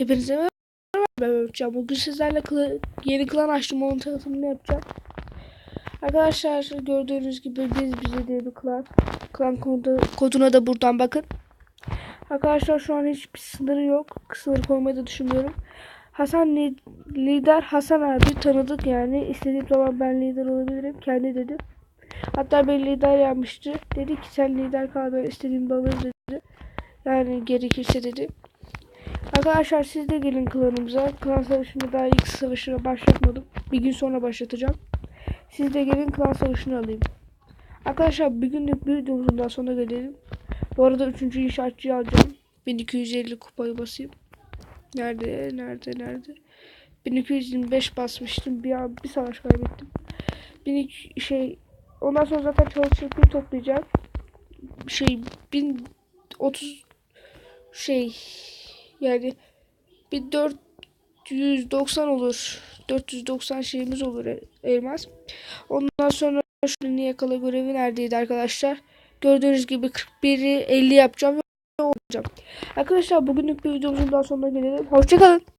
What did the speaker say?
Hepinize merhaba ben Öpeceğim. Bugün sizlerle kla- yeni klan açtım. Onun tanıtımını yapacağım. Arkadaşlar gördüğünüz gibi biz bize diye bir klan. Klan kodu, koduna da buradan bakın. Arkadaşlar şu an hiçbir sınırı yok. Sınır koymayı da düşünmüyorum. Hasan li- lider Hasan abi tanıdık yani. İstediğim zaman ben lider olabilirim. Kendi dedi. Hatta beni lider yapmıştı. Dedi ki sen lider kal ben istediğim alırım dedi. Yani gerekirse dedi. Arkadaşlar siz de gelin klanımıza. Klan savaşını daha ilk savaşına başlatmadım. Bir gün sonra başlatacağım. Siz de gelin klan savaşını alayım. Arkadaşlar bir günlük bir videomuzun sonuna gelelim. Bu arada 3. inşaatçıyı alacağım. 1250 kupayı basayım. Nerede? Nerede? Nerede? 1225 basmıştım. Bir an bir savaş kaybettim. 1200 şey ondan sonra zaten çalışıp toplayacağım. Şey 1030 şey yani bir 490 olur. 490 şeyimiz olur e- elmas. Ondan sonra şunu yakala görevi neredeydi arkadaşlar? Gördüğünüz gibi 41'i 50 yapacağım ve olacağım. Arkadaşlar bugünlük bir videomuzun daha sonuna gelelim. Hoşçakalın.